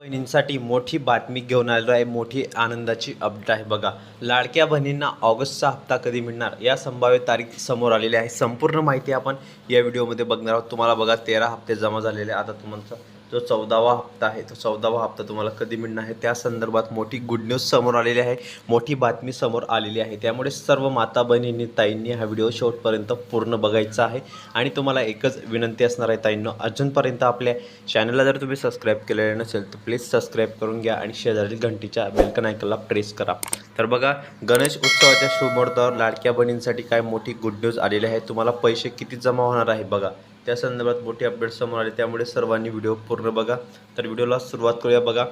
बहिणींसाठी मोठी बातमी घेऊन आलेलो आहे. मोठी आनंदाची अपडेट आहे बघा. लाडक्या बहिणींना ऑगस्टचा हप्ता कधी मिळणार? या संभाव्य तारीख समोर आलेली आहे. संपूर्ण माहिती आपण या व्हिडिओमध्ये बघणार आहोत. तुम्हाला बघा तेरा हप्ते जमा झालेले आहे. आता तुमचं जो चौदावा हप्ता आहे तो चौदावा हप्ता तुम्हाला कधी मिळणार आहे त्या संदर्भात मोठी गुड न्यूज समोर आलेली आहे मोठी बातमी समोर आलेली आहे. त्यामुळे सर्व माता बहिणींनी ताईंनी हा व्हिडिओ शेवटपर्यंत पूर्ण बघायचा आहे. आणि तुम्हाला एकच विनंती असणार आहे ताईंनो अजूनपर्यंत आपल्या चॅनलला जर तुम्ही सबस्क्राईब केलेलं नसेल तर प्लीज सबस्क्राईब करून घ्या आणि शेजारील घंटीच्या बेलकन आयकनला प्रेस करा. तर बघा गणेश उत्सवाच्या शुभ मुहूर्तावर लाडक्या बहिणींसाठी काय मोठी गुड न्यूज आलेली आहे? तुम्हाला पैसे किती जमा होणार आहे? बघा. त्या संदर्भात मोठी अपडेट समोर आले. त्यामुळे सर्वांनी व्हिडिओ पूर्ण बघा. तर व्हिडिओला सुरुवात करूया बघा.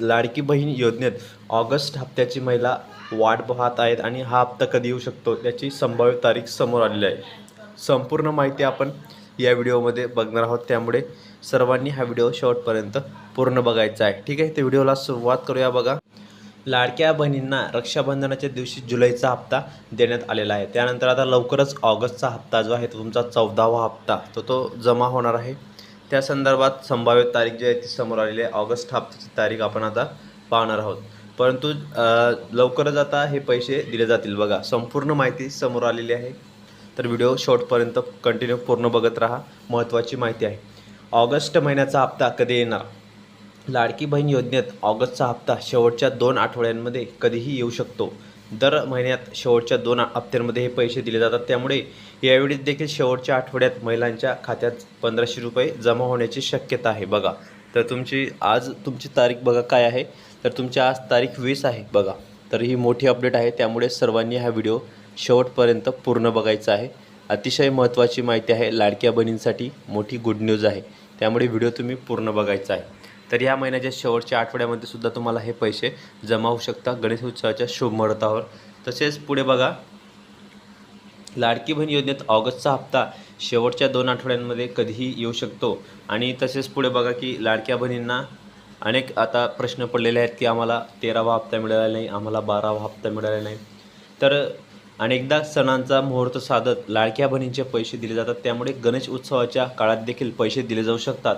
लाडकी बहीण योजनेत ऑगस्ट हप्त्याची महिला वाट पाहत आहेत आणि हा हप्ता कधी येऊ शकतो याची संभाव्य तारीख समोर आलेली आहे. संपूर्ण माहिती आपण या व्हिडिओमध्ये बघणार आहोत. त्यामुळे सर्वांनी हा व्हिडिओ शेवटपर्यंत पूर्ण बघायचा आहे. ठीक आहे? ते व्हिडिओला सुरुवात करूया बघा. लाडक्या बहिणींना रक्षाबंधनाच्या दिवशी जुलैचा हप्ता देण्यात आलेला आहे. त्यानंतर आता लवकरच ऑगस्टचा हप्ता जो आहे तो तुमचा चौदावा हप्ता तो तो जमा होणार आहे. त्या संदर्भात संभाव्य तारीख जी आहे ती समोर आलेली आहे. ऑगस्ट हप्त्याची तारीख आपण आता पाहणार आहोत. परंतु लवकरच आता हे पैसे दिले जातील. बघा संपूर्ण माहिती समोर आलेली आहे. तर व्हिडिओ शॉर्टपर्यंत कंटिन्यू पूर्ण बघत राहा. महत्त्वाची माहिती आहे. ऑगस्ट महिन्याचा हप्ता कधी येणार? लाडकी बहीण योजनेत ऑगस्टचा हप्ता शेवटच्या दोन आठवड्यांमध्ये कधीही येऊ शकतो. दर महिन्यात शेवटच्या दोन हप्त्यांमध्ये हे पैसे दिले जातात. त्यामुळे यावेळी देखील शेवटच्या आठवड्यात महिलांच्या खात्यात पंधराशे रुपये जमा होण्याची शक्यता आहे. बघा तर तुमची आज तुमची तारीख बघा काय आहे? तर तुमची आज तारीख वीस आहे. बघा तर ही मोठी अपडेट आहे. त्यामुळे सर्वांनी हा व्हिडिओ शेवटपर्यंत पूर्ण बघायचा आहे. अतिशय महत्त्वाची माहिती आहे लाडक्या बहिणींसाठी मोठी गुड न्यूज आहे. त्यामुळे व्हिडिओ तुम्ही पूर्ण बघायचा आहे. तर या महिन्याच्या शेवटच्या आठवड्यामध्ये सुद्धा तुम्हाला हे पैसे जमा होऊ शकतात. गणेश उत्सवाच्या शुभ मुहूर्तावर. तसेच पुढे बघा. लाडकी बहीण योजनेत ऑगस्टचा हप्ता शेवटच्या दोन आठवड्यांमध्ये कधीही येऊ शकतो. आणि तसेच पुढे बघा की लाडक्या बहिणींना अनेक आता प्रश्न पडलेले आहेत की आम्हाला तेरावा हप्ता मिळाला नाही आम्हाला बारावा हप्ता मिळाला नाही. तर अनेकदा सणांचा मुहूर्त साधत लाडक्या बहिणींचे पैसे दिले जातात. त्यामुळे गणेश उत्सवाच्या काळात देखील पैसे दिले जाऊ शकतात.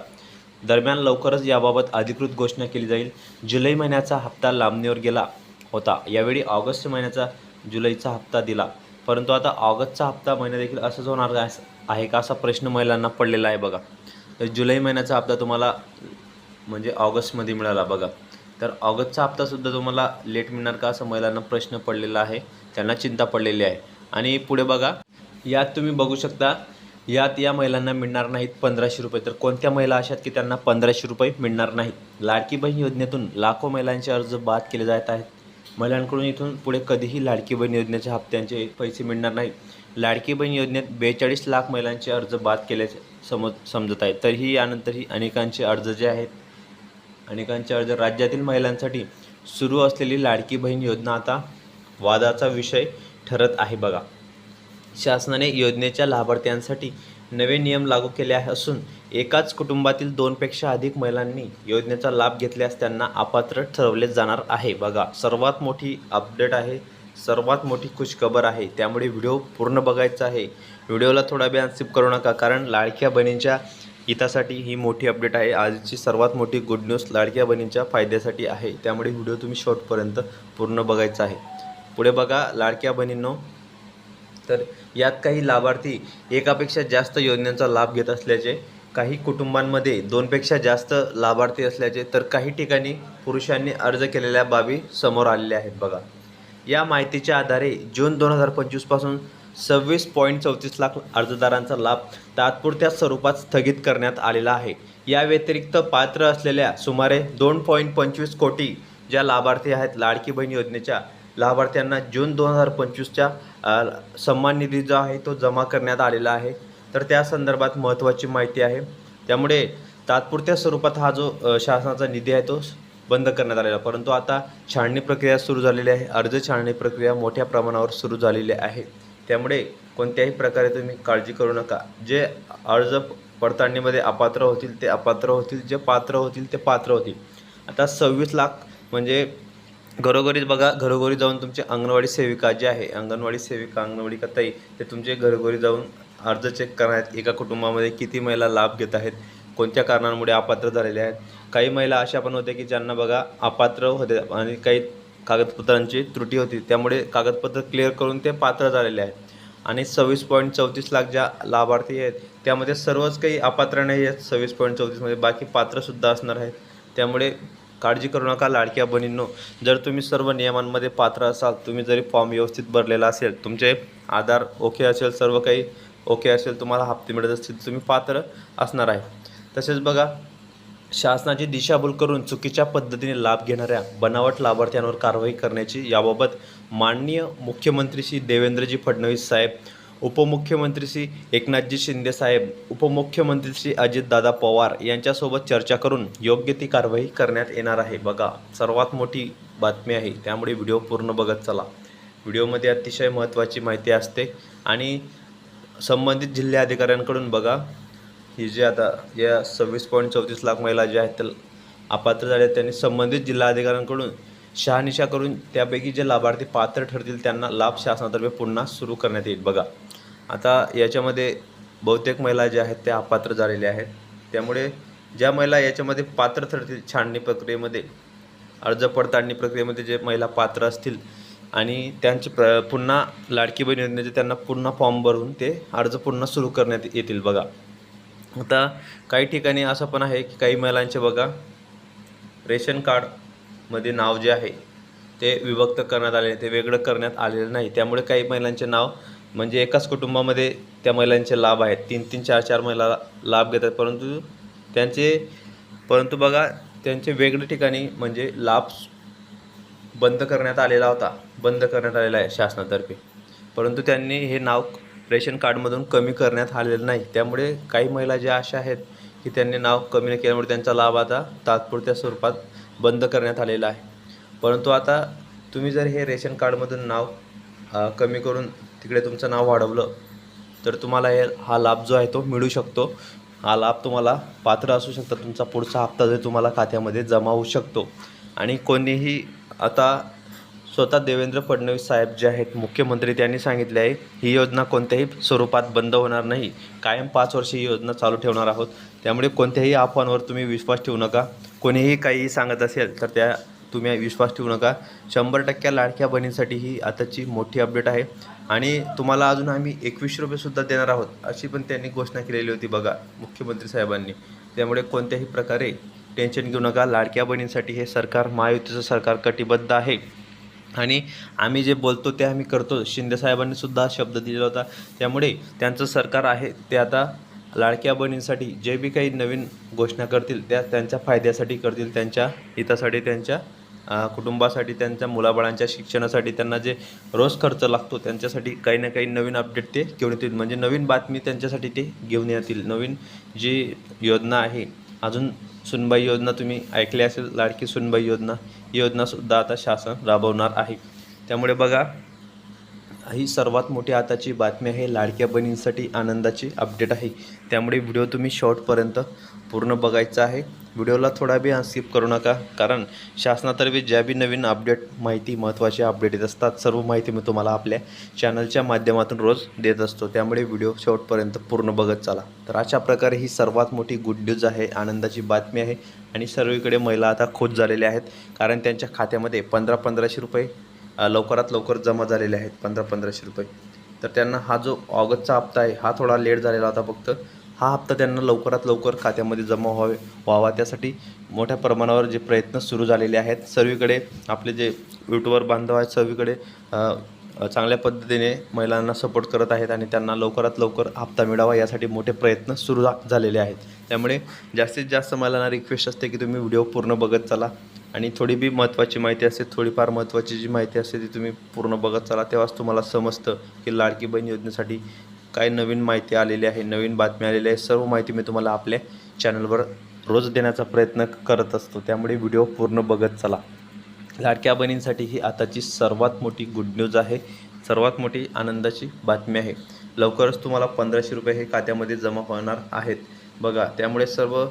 दरम्यान लवकरच याबाबत अधिकृत घोषणा केली जाईल. जुलै महिन्याचा हप्ता लांबणीवर गेला होता. यावेळी ऑगस्ट महिन्याचा जुलैचा हप्ता दिला. परंतु आता ऑगस्टचा हप्ता महिना देखील असंच होणार आहे- आहे का असा प्रश्न महिलांना पडलेला आहे बघा. तर जुलै महिन्याचा हप्ता तुम्हाला म्हणजे ऑगस्टमध्ये मिळाला बघा. तर ऑगस्टचा हप्तासुद्धा तुम्हाला लेट मिळणार का असं महिलांना प्रश्न पडलेला आहे. त्यांना चिंता पडलेली आहे. आणि पुढे बघा. यात तुम्ही बघू शकता यात या महिलांना मिळणार नाहीत पंधराशे रुपये. तर कोणत्या महिला अशा की त्यांना पंधराशे रुपये मिळणार नाहीत? लाडकी बहीण योजनेतून लाखो महिलांचे अर्ज बाद केले जात आहेत. महिलांकडून इथून पुढे कधीही लाडकी बहीण योजनेच्या हप्त्यांचे पैसे मिळणार नाहीत. लाडकी बहीण योजनेत बेचाळीस लाख महिलांचे अर्ज बाद केल्याचे समज समजत आहेत. तरीही यानंतरही अनेकांचे अर्ज जे आहेत अनेकांचे अर्ज राज्यातील महिलांसाठी सुरू असलेली लाडकी बहीण योजना आता वादाचा विषय ठरत आहे बघा. शासनाने योजनेच्या लाभार्थ्यांसाठी नवे नियम लागू केले आहे असून एकाच कुटुंबातील दोनपेक्षा अधिक महिलांनी योजनेचा लाभ घेतल्यास त्यांना अपात्र ठरवले जाणार आहे. बघा सर्वात मोठी अपडेट आहे सर्वात मोठी खुशखबर आहे. त्यामुळे व्हिडिओ पूर्ण बघायचा आहे. व्हिडिओला थोडा वेळ स्किप करू नका कारण लाडक्या बहिणींच्या हितासाठी ही मोठी अपडेट आहे. आजची सर्वात मोठी गुड न्यूज लाडक्या बहिणींच्या फायद्यासाठी आहे. त्यामुळे व्हिडिओ तुम्ही शॉर्टपर्यंत पूर्ण बघायचा आहे. पुढे बघा लाडक्या बहिणींनो तर यात काही लाभार्थी एकापेक्षा जास्त योजनांचा लाभ घेत असल्याचे काही कुटुंबांमध्ये दोनपेक्षा जास्त लाभार्थी असल्याचे तर काही ठिकाणी पुरुषांनी अर्ज केलेल्या बाबी समोर आलेल्या आहेत बघा. या माहितीच्या आधारे जून दोन हजार पंचवीसपासून सव्वीस पॉईंट चौतीस लाख अर्जदारांचा लाभ तात्पुरत्या स्वरूपात स्थगित करण्यात आलेला आहे. या व्यतिरिक्त पात्र असलेल्या सुमारे दोन पॉईंट पंचवीस कोटी ज्या लाभार्थी आहेत लाडकी बहीण योजनेच्या लाभार्थ्यांना जून दोन हजार पंचवीसच्या सन्मान निधी जो आहे तो जमा करण्यात आलेला आहे. तर त्या संदर्भात महत्त्वाची माहिती आहे. त्यामुळे तात्पुरत्या स्वरूपात हा जो शासनाचा निधी आहे तो बंद करण्यात आलेला परंतु आता छाणणी प्रक्रिया सुरू झालेली आहे. अर्ज छाणणी प्रक्रिया मोठ्या प्रमाणावर सुरू झालेली आहे. त्यामुळे कोणत्याही प्रकारे तुम्ही काळजी करू नका. जे अर्ज पडताळणीमध्ये अपात्र होतील ते अपात्र होतील जे पात्र होतील ते पात्र होतील. आता सव्वीस लाख म्हणजे घरोघरी बघा घरोघरी जाऊन तुमचे अंगणवाडी सेविका जे आहे अंगणवाडी सेविका अंगणवाडी ताई ते तुमचे घरोघरी जाऊन अर्ज चेक करण्यात एका कुटुंबामध्ये किती महिला लाभ घेत आहेत कोणत्या कारणांमुळे अपात्र झालेले आहेत. काही महिला अशा पण होत्या की ज्यांना बघा अपात्र होते आणि काही कागदपत्रांची त्रुटी होती त्यामुळे कागदपत्र क्लिअर करून ते पात्र झालेले आहेत. आणि सव्वीस पॉईंट चौतीस लाख ज्या लाभार्थी आहेत त्यामध्ये सर्वच काही अपात्र नाही आहेत सव्वीस पॉईंट चौतीसमध्ये बाकी पात्रसुद्धा असणार आहेत. त्यामुळे काळजी करू नका लाडक्या बहिणींनो. जर तुम्ही सर्व नियमांमध्ये पात्र असाल तुम्ही जरी फॉर्म व्यवस्थित भरलेला असेल तुमचे आधार ओके असेल सर्व काही ओके असेल तुम्हाला हप्ते मिळत असतील तुम्ही पात्र असणार आहे. तसेच बघा शासनाची दिशाभूल करून चुकीच्या पद्धतीने लाभ घेणाऱ्या बनावट लाभार्थ्यांवर कारवाई करण्याची याबाबत माननीय मुख्यमंत्री श्री देवेंद्रजी फडणवीस साहेब उपमुख्यमंत्री श्री एकनाथजी शिंदेसाहेब उपमुख्यमंत्री श्री अजितदादा पवार यांच्यासोबत चर्चा करून योग्य ती कारवाई करण्यात येणार आहे. बघा सर्वात मोठी बातमी आहे. त्यामुळे व्हिडिओ पूर्ण बघत चला. व्हिडिओमध्ये अतिशय महत्त्वाची माहिती असते आणि संबंधित जिल्हा अधिकाऱ्यांकडून बघा. ही जे आता या सव्वीस पॉईंट चौतीस लाख महिला ज्या आहेत त्या अपात्र झाल्या आहेत, त्यांनी संबंधित जिल्हा अधिकाऱ्यांकडून शहानिशा करून त्यापैकी जे लाभार्थी पात्र ठरतील त्यांना लाभ शासनातर्फे पुन्हा सुरू करण्यात येईल. बघा आता याच्यामध्ये बहुतेक महिला ज्या आहेत त्या अपात्र झालेल्या आहेत. त्यामुळे ज्या महिला याच्यामध्ये पात्र ठरतील छाननी प्रक्रियेमध्ये अर्ज पडताळणी प्रक्रियेमध्ये जे महिला पात्र असतील आणि त्यांचे प्र पुन्हा लाडकी बहीण योजनेचे त्यांना पुन्हा फॉर्म भरून ते अर्ज पुन्हा सुरू करण्यात येतील. बघा आता काही ठिकाणी असं पण आहे की काही महिलांचे बघा रेशन कार्ड मध्ये नाव जे आहे ते विभक्त करण्यात आले ते वेगळं करण्यात आलेलं नाही. त्यामुळे काही महिलांचे नाव म्हणजे एकाच कुटुंबामध्ये त्या महिलांचे लाभ आहेत. तीन तीन चार चार महिला लाभ घेतात. परंतु त्यांचे परंतु बघा त्यांचे वेगळ्या ठिकाणी म्हणजे लाभ बंद करण्यात आलेला होता. बंद करण्यात आलेला आहे शासनातर्फे. परंतु त्यांनी हे नाव रेशन कार्डमधून कमी करण्यात आलेलं नाही. त्यामुळे काही महिला ज्या अशा आहेत की त्यांनी नाव कमी न केल्यामुळे त्यांचा लाभ आता तात्पुरत्या स्वरूपात बंद करण्यात आलेला आहे. परंतु आता तुम्ही जर हे रेशन कार्डमधून नाव कमी करून तिकडे तुमचं नाव वाढवलं तर तुम्हाला हे हा लाभ जो आहे तो मिळू शकतो. हा लाभ तुम्हाला पात्र असू शकता. तुमचा पुढचा हप्ता जर तुम्हाला खात्यामध्ये जमा होऊ शकतो. आणि कोणीही आता स्वतः देवेंद्र फडणवीस साहेब जे आहेत मुख्यमंत्री त्यांनी सांगितले आहे ही योजना कोणत्याही स्वरूपात बंद होणार नाही. कायम पाच वर्ष ही योजना चालू ठेवणार आहोत. त्यामुळे कोणत्याही अफवांवर तुम्ही विश्वास ठेवू नका. कोणीही काहीही सांगत असेल तर त्या तुम्ही विश्वास ठेवू नका. शंभर टक्क्या लाडक्या बहिणींसाठी ही आताची मोठी अपडेट आहे. आणि तुम्हाला अजून आम्ही एकवीसशे रुपयेसुद्धा देणार आहोत अशी पण त्यांनी घोषणा केलेली होती बघा मुख्यमंत्री साहेबांनी. त्यामुळे कोणत्याही प्रकारे टेन्शन घेऊ नका. लाडक्या बहिणींसाठी हे सरकार महायुतीचं सरकार कटिबद्ध आहे. आणि आम्ही जे बोलतो ते आम्ही करतो. शिंदेसाहेबांनीसुद्धा सुद्धा शब्द दिलेला होता. त्यामुळे त्यांचं सरकार आहे ते आता लाडक्या बहिणींसाठी जे बी काही नवीन घोषणा करतील त्या त्यांच्या फायद्यासाठी करतील त्यांच्या हितासाठी त्यांच्या कुटुंबासाठी त्यांच्या मुलाबाळांच्या शिक्षणासाठी त्यांना जे रोज खर्च लागतो त्यांच्यासाठी काही ना काही नवीन अपडेट ते घेऊन येतील. म्हणजे नवीन बातमी त्यांच्यासाठी ते घेऊन येतील. नवीन जी योजना आहे अजून सुनबाई योजना तुम्ही ऐकली असेल लाडकी सुनबाई योजना. ही योजनासुद्धा आता शासन राबवणार आहे. त्यामुळे बघा ही सर्वात मोठी आताची बातमी आहे. लाडक्या बहिणींसाठी आनंदाची अपडेट आहे. त्यामुळे व्हिडिओ तुम्ही शॉर्टपर्यंत पूर्ण बघायचा आहे. व्हिडिओला थोडा बी स्किप करू नका कारण शासनातर्फे ज्या बी नवीन अपडेट माहिती महत्त्वाची अपडेट येत असतात सर्व माहिती मी तुम्हाला आपल्या चॅनलच्या माध्यमातून रोज देत असतो. त्यामुळे व्हिडिओ शेवटपर्यंत पूर्ण बघत चाला. तर अशा प्रकारे ही सर्वात मोठी गुड न्यूज आहे आनंदाची बातमी आहे. आणि सर्वीकडे महिला आता खुश झालेल्या आहेत. कारण त्यांच्या खात्यामध्ये पंधरा पंधराशे रुपये लवकरात लवकर जमा झालेले आहेत पंधरा पंधराशे रुपये. तर त्यांना हा जो ऑगस्टचा हप्ता आहे हा थोडा लेट झालेला होता फक्त. हा हप्ता त्यांना लवकरात लवकर खात्यामध्ये जमा व्हावे व्हावा. त्यासाठी मोठ्या प्रमाणावर जे प्रयत्न सुरू झालेले आहेत सर्वीकडे आपले जे यूट्यूबर बांधव आहेत सर्वीकडे चांगल्या पद्धतीने महिलांना सपोर्ट करत आहेत आणि त्यांना लवकरात लवकर हप्ता मिळावा यासाठी मोठे प्रयत्न सुरू झालेले आहेत. त्यामुळे जास्तीत जास्त महिलांना रिक्वेस्ट असते की तुम्ही व्हिडिओ पूर्ण बघत चला. आणि थोडी बी महत्त्वाची माहिती असते थोडीफार महत्त्वाची जी माहिती असते ती तुम्ही पूर्ण बघत चला. तेव्हाच तुम्हाला समजतं की लाडकी बहीण योजनेसाठी काय नवीन माहिती आलेली आहे नवीन बातमी आलेली आहे. सर्व माहिती मी तुम्हाला आपल्या चॅनलवर रोज देण्याचा प्रयत्न करत असतो. त्यामुळे व्हिडिओ पूर्ण बघत चला. लाडक्या बहिणींसाठी ही आताची सर्वात मोठी गुड न्यूज आहे. सर्वात मोठी आनंदाची बातमी आहे. लवकरच तुम्हाला पंधराशे रुपये हे खात्यामध्ये जमा होणार आहेत. बघा त्यामुळे सर्व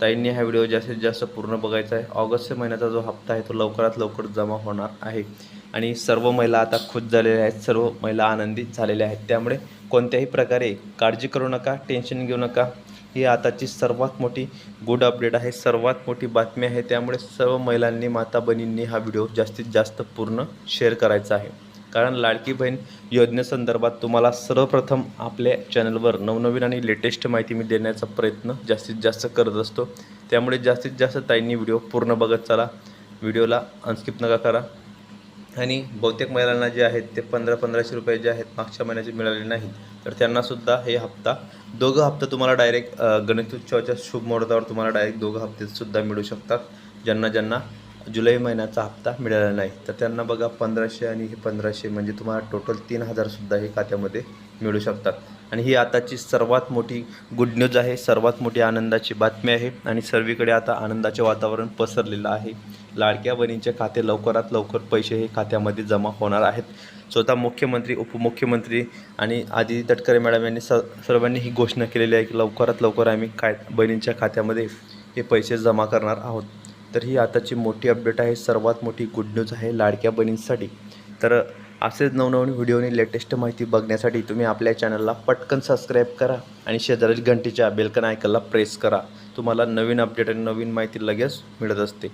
ताईंनी हा व्हिडिओ जास्तीत जास्त पूर्ण बघायचा आहे. ऑगस्ट महिन्याचा जो हप्ता आहे तो लवकरात लवकर जमा होणार आहे. आणि सर्व महिला आता खुश झालेल्या आहेत सर्व महिला आनंदित झालेल्या आहेत. त्यामुळे कोणत्याही प्रकारे काळजी करू नका टेन्शन घेऊ नका. ही आताची सर्वात मोठी गुड अपडेट आहे सर्वात मोठी बातमी आहे. त्यामुळे सर्व महिलांनी माता बहिणींनी हा व्हिडिओ जास्तीत जास्त पूर्ण शेअर करायचा आहे. कारण लाडकी बहीण योजनेसंदर्भात तुम्हाला सर्वप्रथम आपल्या चॅनलवर नवनवीन आणि लेटेस्ट माहिती मी देण्याचा प्रयत्न जास्तीत जास्त करत असतो. त्यामुळे जास्तीत जास्त ताईंनी व्हिडिओ पूर्ण बघत चला. व्हिडिओला अनस्किप नका करा. आणि बहुतेक महिलांना जे आहेत ते पंधरा पंधराशे रुपये जे आहेत मागच्या महिन्याचे मिळाले नाहीत. तर त्यांनासुद्धा हे हप्ता दोघं हप्ता तुम्हाला डायरेक्ट गणेशोत्सवाच्या शुभ मुहूर्तावर तुम्हाला डायरेक्ट दोघं हप्तेसुद्धा मिळू शकतात. ज्यांना ज्यांना जुलै महिन्याचा हप्ता मिळाला नाही. तर त्यांना बघा पंधराशे आणि हे पंधराशे म्हणजे तुम्हाला टोटल तीन हजारसुद्धा हे खात्यामध्ये मिळू शकतात. आणि ही आताची सर्वात मोठी गुड न्यूज आहे. सर्वात मोठी आनंदाची बातमी आहे. आणि सर्वीकडे आता आनंदाचे वातावरण पसरलेलं आहे. लाडक्या बहिणींचे खाते लवकरात लवकर पैसे हे खात्यामध्ये जमा होणार आहेत. स्वतः मुख्यमंत्री उपमुख्यमंत्री आणि आदिती तटकरे मॅडम यांनी स सर्वांनी ही घोषणा केलेली आहे की लवकरात लवकर आम्ही काय बहिणींच्या खात्यामध्ये हे पैसे जमा करणार आहोत. तर ही आताची मोठी अपडेट आहे. सर्वात मोठी गुड न्यूज आहे लाडक्या बहिणींसाठी. तर असेच नवनवीन व्हिडिओनी लेटेस्ट माहिती बघण्यासाठी तुम्ही आपल्या चॅनलला पटकन सबस्क्राईब करा आणि शेजारील घंटीच्या बेलकन आयकनला प्रेस करा. तुम्हाला नवीन अपडेट आणि नवीन माहिती लगेच मिळत असते.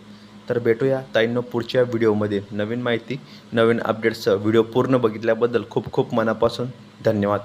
तर भेटूया ताईंनो पुढच्या व्हिडिओमध्ये. नवीन माहिती नवीन अपडेट्सचं व्हिडिओ पूर्ण बघितल्याबद्दल खूप खूप मनापासून धन्यवाद.